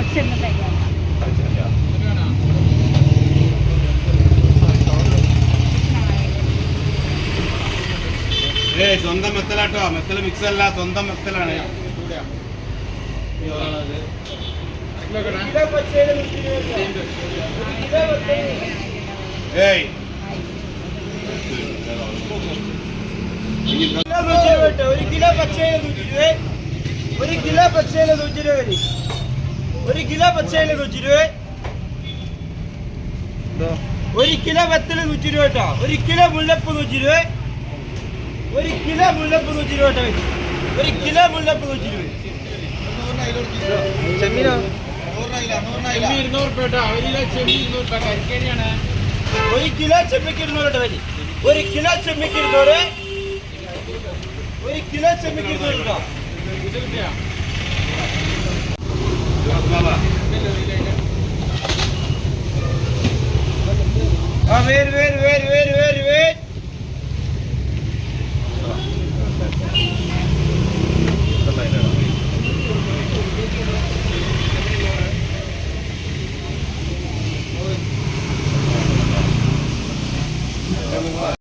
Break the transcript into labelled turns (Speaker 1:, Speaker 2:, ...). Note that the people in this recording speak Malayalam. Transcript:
Speaker 1: കുറച്ച് എന്നത്തേക്കാണ് ഏയ് സ്വന്തം മെത്തലാട്ടോ. മെത്തൽ മിക്സ് അല്ല സ്വന്തം മെത്തലാണ്. ഏയ്.
Speaker 2: ഒരു കിലോ പച്ചയില നൂറ്റി ഇരുപത്. ഒരു കിലോ പച്ചയില നൂറ്റി ഇരുപത്. ഒരു കിലോ പച്ചയില നൂറ്റി ഇരുപത് ഒരു കിലോ വെത്തൽ നൂറ്റി ഇരുപത് കേട്ടോ ഒരു കിലോ മുല്ലപ്പ് നൂറ്റി ഇരുപത് ഒരു കിലോ മുല്ലപ്പ് നൂറ്റി ഇരുപത് കേട്ടോ. ഒരു കിലോ മുല്ലപ്പ് നൂറ്റി ഇരുപത് ചെമ്മീനോ? ഒരു കിലോ ചെമ്മിക്ക് ഇരുന്നൂറ് കേട്ടോ വരി ഒരു കിലോ ചെമ്മിക്ക് ഇരുന്നൂറ്. ഒരു കിലോ ചെമ്മിക്ക് ഇരുന്നൂറ് കേട്ടോ ver ver ver ver ver ver.